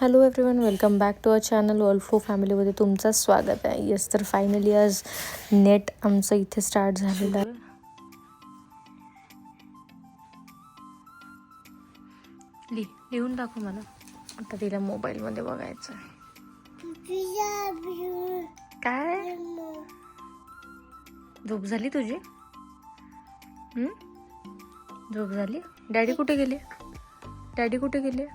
Hello everyone welcome back to our channel ऑल्फो फॅमिलीमध्ये तुमचं स्वागत आहे. येस तर फायनली आज नेट आमचं इथे स्टार्ट झालेलं आहे. लि लिहून दाखव मला. आता तिला मोबाईलमध्ये बघायचं आहे. काय? झोप झाली तुझी? झोप झाली? डॅडी कुठे गेले? डॅडी कुठे गेले?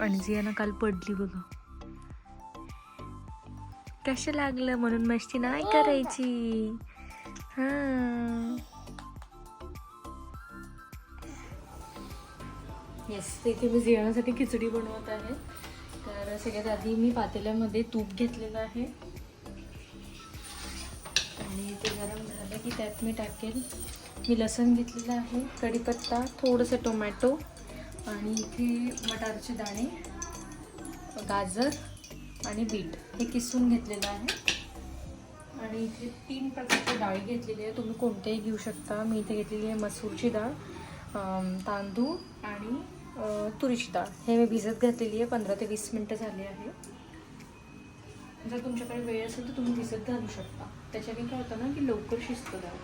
आणि जियाना काल पडली बघा. कसं लागलं म्हणून मस्ती नाही करायची? येस इथे मी जेवणासाठी खिचडी बनवत आहे. तर सगळ्यात आधी मी पातेल्यामध्ये तूप घेतलेलं आहे. आणि ते गरम झालं की त्यात मी टाकेल. मी लसण घेतलेलं आहे कढीपत्ता थोडंसं टोमॅटो आणि इथे मटारचे दाणे गाजर आणि बीट हे किसून घेतलेलं आहे. आणि इथे तीन प्रकारची डाळी घेतलेली आहे. तुम्ही कोणत्याही घेऊ शकता. मी इथे घेतलेली आहे मसूरची डाळ तांदूळ आणि तुरीची डाळ. हे मी भिजत घातलेली आहे. पंधरा ते वीस मिनटं झाली आहे. जर तुमच्याकडे वेळ असेल तर तुम्ही भिजत घालू शकता. त्याच्याने काय होतं ना की लवकर शिजतं डाळ.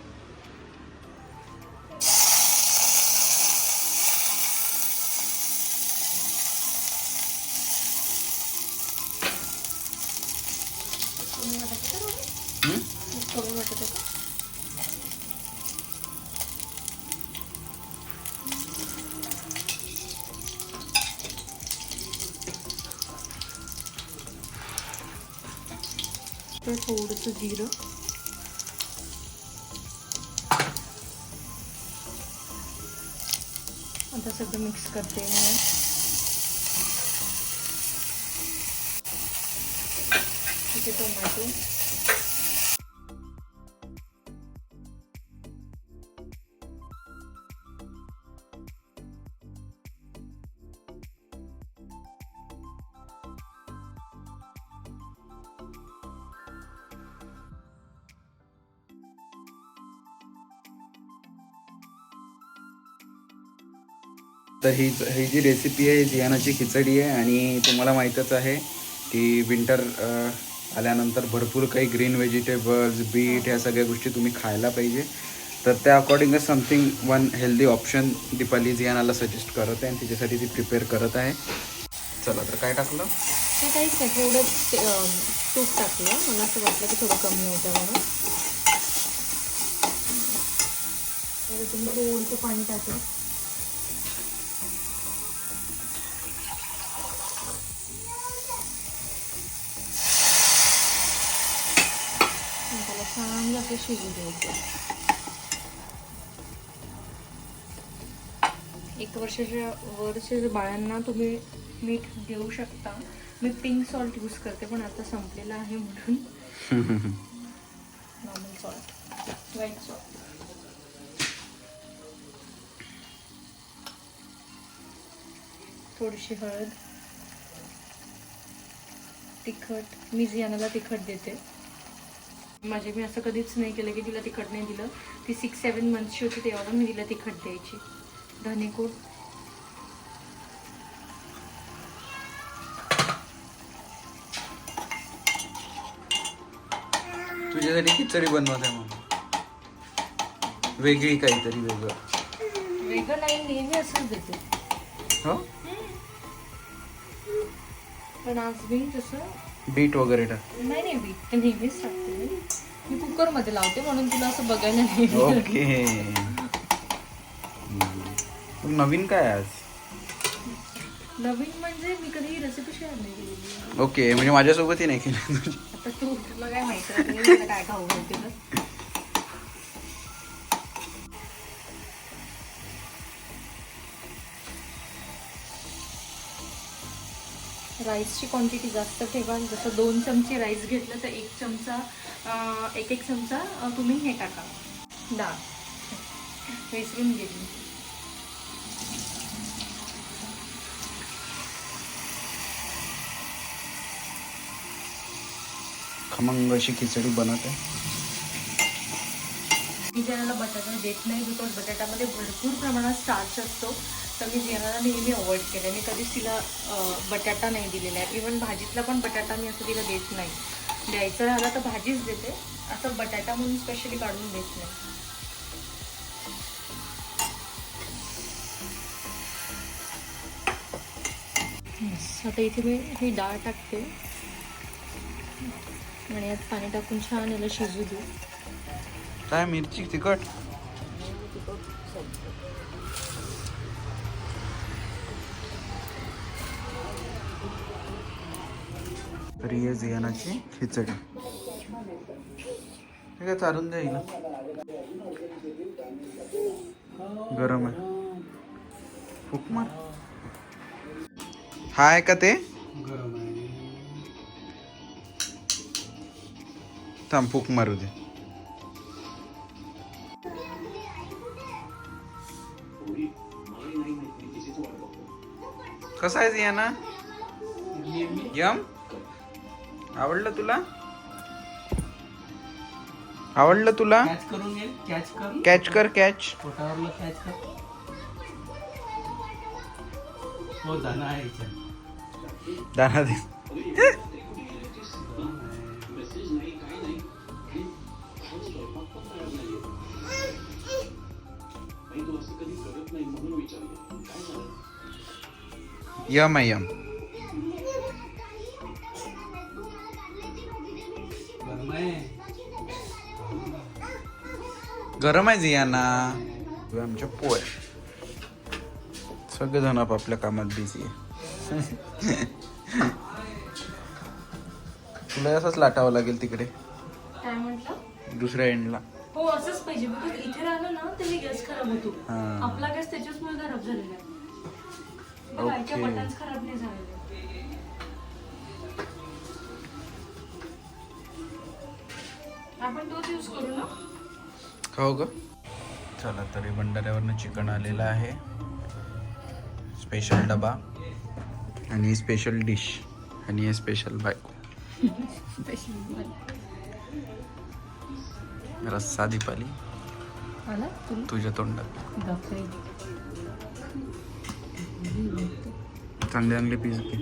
तर थोडंसं जिरं आता सगळं मिक्स करते मी इथे टोमॅटो तर ही ही जी रेसिपी आहे जियानाची खिचडी आहे आणि तुम्हाला माहीतच आहे की विंटर आल्यानंतर भरपूर काही ग्रीन व्हेजिटेबल्स बीट ह्या सगळ्या गोष्टी तुम्ही खायला पाहिजे. तर त्या अकॉर्डिंगच something one healthy option Deepali जियानाला suggest करत आहे आणि तिच्यासाठी ती प्रिपेअर करत आहे. चला तर काय टाकलं? ते काहीच नाही थोडं तूप टाकलं. मला असं वाटलं की थोडं कमी होतं म्हणून. तुम्ही थोडंसं पाणी टाकलं. असं शिजू द्यायचं एक वर्षाच्या वरच्या बाळांना तुम्ही मीठ देऊ शकता. मी पिंक सॉल्ट यूज करते पण आता संपलेलं आहे म्हणून. नॉर्मल सॉल्ट व्हाईट सॉल्ट थोडीशी हळद. तिखट. मी जियानाला तिखट देते. माझे मी असं कधीच नाही केलं की तिला तिखट नाही दिलं. ती सिक्स सेवन मंथची होती तेव्हा मी तिला तिखट द्यायची. धनेकूट तुझ्यासाठी खिचडी बनवत आहे म्हणून. वेगळी काहीतरी वेगळं. वेगळं नाही नेहमी असंच देते. हो? पण आज मी तसं बीट वगैरे टाक. नाही नाही मी ते नेहमीच टाकते मी. मी कुकरमध्ये लावते म्हणून तुला असं बघायला नाही ओके. मग नवीन काय आज? नवीन म्हणजे मी कधी रेसिपी शेअर नाही केलेली ओके म्हणजे माझ्यासोबतही नाही केलं. आता तू तुला काय माहिती आहे? मला काय खाऊ घालते तर राईसची क्वांटिटी जास्त ठेवा जसं दोन चमचे राईस घेतलं तर एक चमचा एक एक चमचा तुम्ही हे टाका. डाळ. विसरून गेली खमंग अशी खिचडी बनत आहे मी जियानाला बटाटा देत नाही बिकॉज बटाट्यामध्ये भरपूर प्रमाणात स्टार्च असतो. तर मी जियानाला नेहमी अवॉइड केलं मी कधीच तिला बटाटा नाही दिलेला आहे. इवन भाजीतला पण बटाटा मी असं तिला देत नाही. द्यायचं राहिला तर भाजीच देते. असं बटाटा म्हणून स्पेशली काढून देत नाही. आता इथे मी ही डाळ टाकते. आणि यात पाणी टाकून छान याला शिजू देऊ. काय मिरची तिखट? तर ही आहे जियानाची खिचडी. हे काय चालून द्या हिला. गरम आहे. फुक मार हा आहे का ते थांब फुक मारू दे. कसा आहे जियाना? यम? आवडलं तुला? आवडलं तुला? कॅच करून घे कॅच कर. कॅच कर कॅच पोटावरला कॅच कर. हो दाना आहे इथे. दाना दे. यम आहे यम. गरम आहे जियाना. आमच्या पोळ्या सगळेजण आपापल्या कामात बिझी आहे. तुला असंच लाटावं लागेल तिकडे. दुसऱ्या एंडला हो असंच पाहिजे. बिकॉज इथे राहिलं ना तर गॅस खराब होतो. आपला गॅस त्याच्याचमुळे खराब झालेला आहे. बटन्स खराब नाही झालेले आपण तोच यूज करू ना? खाऊ ग चला तरी भंडाऱ्यावरनं चिकन आलेलं आहे. स्पेशल डबा. आणि स्पेशल डिश आणि हे स्पेशल बायको. रस्सा दीपाली तुझ्या तोंडात. चांगले चांगले पीस घे.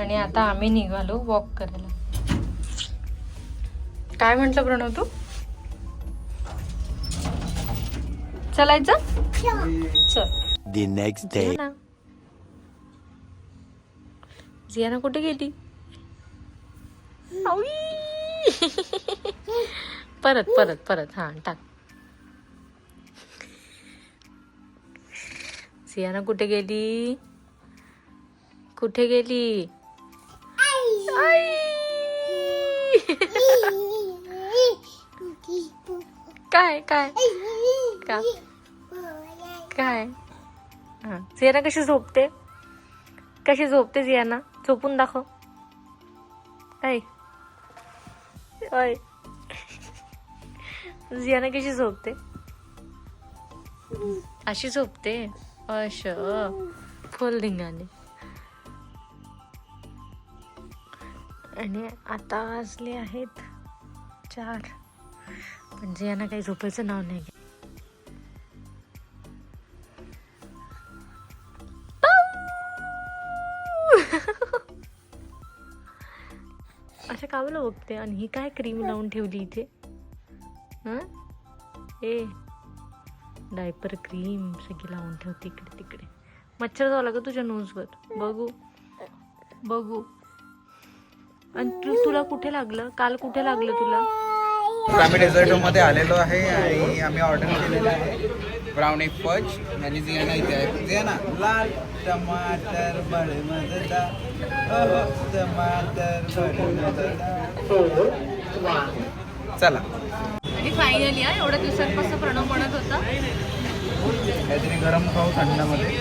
आणि आता आम्ही निघालो वॉक करायला. काय म्हंटल प्रणव तू? चलायचं? चल. Next day. जियाना. कुठे गेली. परत परत परत. हा टाक. सियाना कुठे गेली? कुठे गेली? आई. काय काय? का? काय? जियाना कशी झोपते? कशी झोपते जियाना झोपून दाखव. ऐ. ऐ. जियाना कशी झोपते? अशी झोपते? अश. फुल धिंगाने आणि आता वाजले आहेत चार. पण जियाना काही झोपायचं नाव नाही घेत. असं कावलं बघते आणि ही काय क्रीम लावून ठेवली इथे? हां? ए डायपर क्रीम सगळी लावून ठेवते इकडे तिकडे. मच्छर जावं लागत तुझ्या नोजवर बघू. बघू. आणि तू तुला कुठे लागलं? काल कुठे लागलं तुला? तर आम्ही डेझर्टमध्ये आलेलो आहे आणि आम्ही ऑर्डर केलेलं आहे. ब्राउन एग फज आणि जियाना इथे आहे. जियाना लाल टमाटर बडे मजेदार ओहो, टमाटर बडे मजेदार चला. आणि फायनली हा एवढ्या दिवसांपासून प्रणव म्हणत होता. काहीतरी गरम खाऊ थंडमध्ये.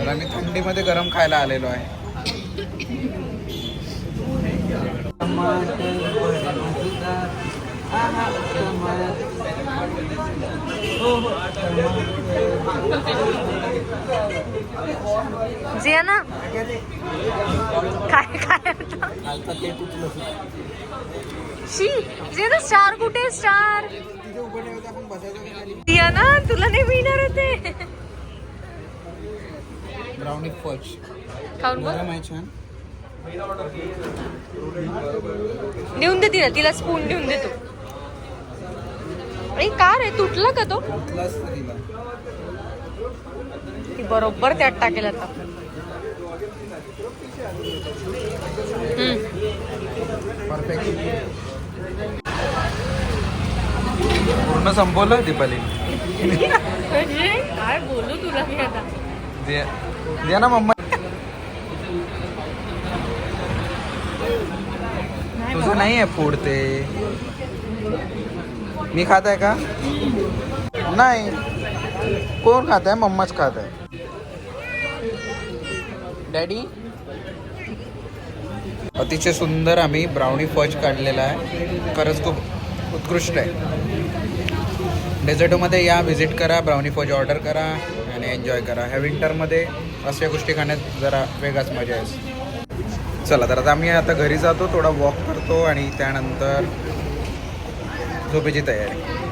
तर आम्ही थंडीमध्ये गरम खायला आलेलो आहे. जिया ना काय काय शी जिया स्टार कुठे स्टार जिया ना तुला नाही मिळणार होते ब्राउनी फज खाऊन बघ. आहे छान देऊन दे तिला तिला स्पून देऊन दे तू. अरे का रे? तुटला का तो? ती बरोबर त्यात टाकेल आता. पूर्ण संपवलं दीपाली. काय बोलू तुला मी आता? दे दे ना मम्मा नाही तुझं नाही आहे फूड ते. मी खात आहे का? नाही. कोण खात आहे मम्माच खात आहे डॅडी अतिशय सुंदर आम्ही ब्राउनी फज काढलेला आहे. खरंच खूप उत्कृष्ट आहे. डेझर्टमध्ये या व्हिजिट करा ब्राउनी फज ऑर्डर करा आणि एन्जॉय करा. ह्या विंटरमध्ये अशा गोष्टी खाण्यात जरा वेगळाच मजा आहे चला तर आता आम्ही आता घरी जातो थोडा वॉक करतो आणि त्यानंतर झोपेची तयारी.